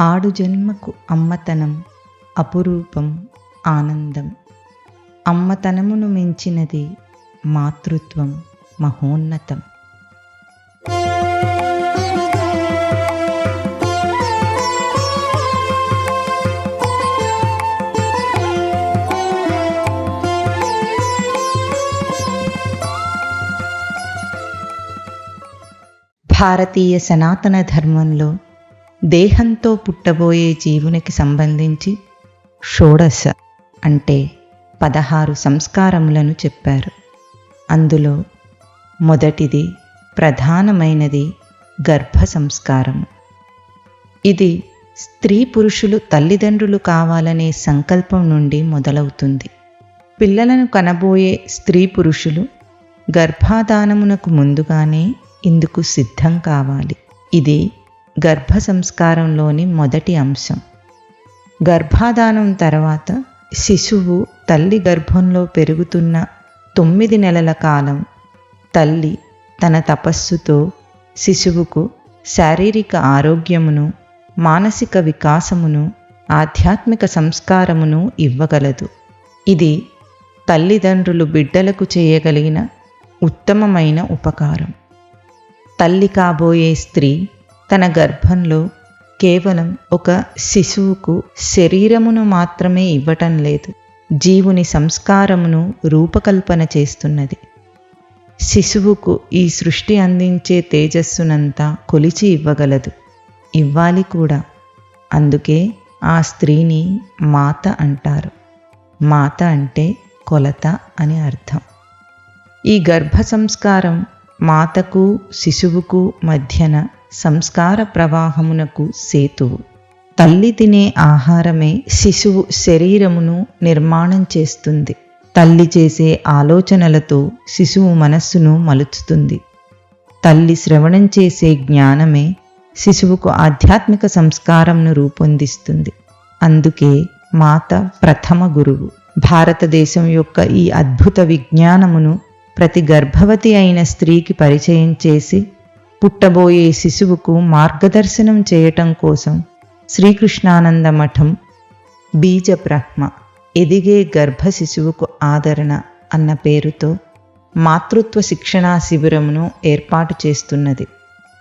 ఆడు జన్మకు అమ్మతనం అపురూపం ఆనందం. అమ్మతనమును మించినది మాతృత్వం మహోన్నతం. భారతీయ సనాతన ధర్మంలో దేహంతో పుట్టబోయే జీవునికి సంబంధించి షోడశ అంటే పదహారు సంస్కారములను చెప్పారు. అందులో మొదటిది ప్రధానమైనది గర్భ సంస్కారము. ఇది స్త్రీ పురుషులు తల్లిదండ్రులు కావాలనే సంకల్పం నుండి మొదలవుతుంది. పిల్లలను కనబోయే స్త్రీ పురుషులు గర్భాధానమునకు ముందుగానే ఇందుకు సిద్ధం కావాలి. ఇది గర్భ సంస్కారంలోని మొదటి అంశం. గర్భాధానం తర్వాత శిశువు తల్లి గర్భంలో పెరుగుతున్న తొమ్మిది నెలల కాలం తల్లి తన తపస్సుతో శిశువుకు శారీరక ఆరోగ్యమును మానసిక వికాసమును ఆధ్యాత్మిక సంస్కారమును ఇవ్వగలదు. ఇది తల్లిదండ్రులు బిడ్డలకు చేయగలిగిన ఉత్తమమైన ఉపకారం. తల్లి కాబోయే స్త్రీ తన గర్భంలో కేవలం ఒక శిశువుకు శరీరమును మాత్రమే ఇవ్వటం లేదు. జీవుని సంస్కారమును రూపకల్పన చేస్తున్నది. శిశువుకు ఈ సృష్టి అందించే తేజస్సునంతా కొలిచి ఇవ్వగలదు. ఇవ్వాలి కూడా. అందుకే ఆ స్త్రీని మాత అంటారు. మాత అంటే కొలత అని అర్థం. ఈ గర్భ సంస్కారం మాతకు శిశువుకు మధ్యన సంస్కార ప్రవాహమునకు సేతువు తల్లి తినే ఆహారమే శిశువు శరీరమును నిర్మాణం చేస్తుంది. తల్లి చేసే ఆలోచనలతో శిశువు మనస్సును మలుచుతుంది. తల్లి శ్రవణం చేసే జ్ఞానమే శిశువుకు ఆధ్యాత్మిక సంస్కారంను రూపొందిస్తుంది. అందుకే మాత ప్రథమ గురువు. భారతదేశం యొక్క ఈ అద్భుత విజ్ఞానమును ప్రతి గర్భవతి అయిన స్త్రీకి పరిచయం చేసి పుట్టబోయే శిశువుకు మార్గదర్శనం చేయటం కోసం శ్రీకృష్ణానంద మఠం బీజ బ్రహ్మ ఎదిగే గర్భ శిశువుకు ఆదరణ అన్న పేరుతో మాతృత్వ శిక్షణా శిబిరమును ఏర్పాటు చేస్తున్నది.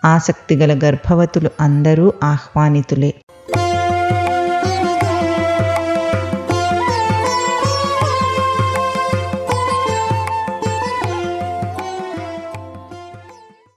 ఆసక్తిగల గర్భవతులు అందరూ ఆహ్వానితులే.